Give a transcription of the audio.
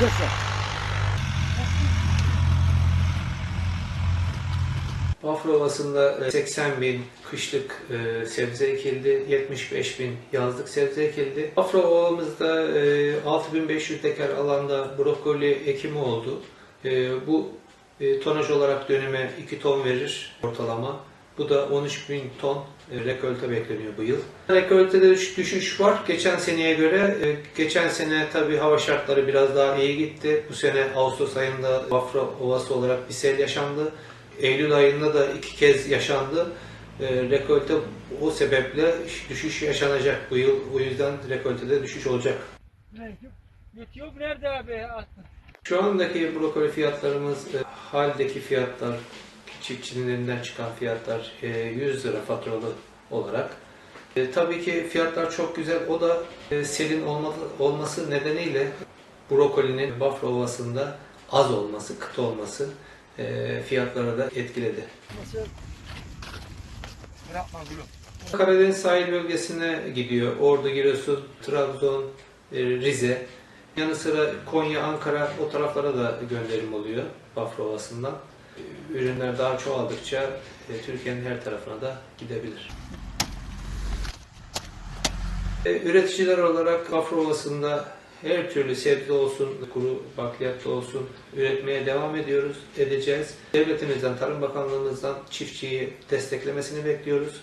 Geçer. Bafra Ovası'nda e, 80 bin kışlık e, sebze ekildi, 75 bin yazlık sebze ekildi. Bafra Ovamızda e, 6500 dekar alanda brokoli ekimi oldu. E, Bu e, tonaj olarak dönüme 2 ton verir ortalama. Bu da 13 bin ton e, rekolte bekleniyor bu yıl. Rekoltede düş- düşüş var. Geçen seneye göre, e, geçen sene tabii hava şartları biraz daha iyi gitti. Bu sene Ağustos ayında Bafra Ovası olarak bir sel yaşandı. Eylül ayında da iki kez yaşandı. E, rekolte o sebeple düşüş yaşanacak bu yıl. O yüzden rekoltede düşüş olacak. YouTube nerede abi? Şu andaki brokoli fiyatlarımız haldeki fiyatlar, çiftçinin elinden çıkan fiyatlar e, 100 lira faturalı olarak. E, tabii ki fiyatlar çok güzel. O da e, selin olmadı, olması nedeniyle brokolinin Bafra Ovası'nda az olması, kıt olması e, fiyatlara da etkiledi. Karadeniz sahil bölgesine gidiyor. Ordu, Giresun, Trabzon, e, Rize. Yanı sıra Konya, Ankara o taraflara da gönderim oluyor Bafra Ovası'ndan. Ürünler daha çoğaldıkça e, Türkiye'nin her tarafına da gidebilir. E, Üreticiler olarak Bafra Ovası'nda her türlü sebze olsun, kuru bakliyat da olsun üretmeye devam ediyoruz, edeceğiz. Devletimizden, Tarım Bakanlığımızdan çiftçiyi desteklemesini bekliyoruz.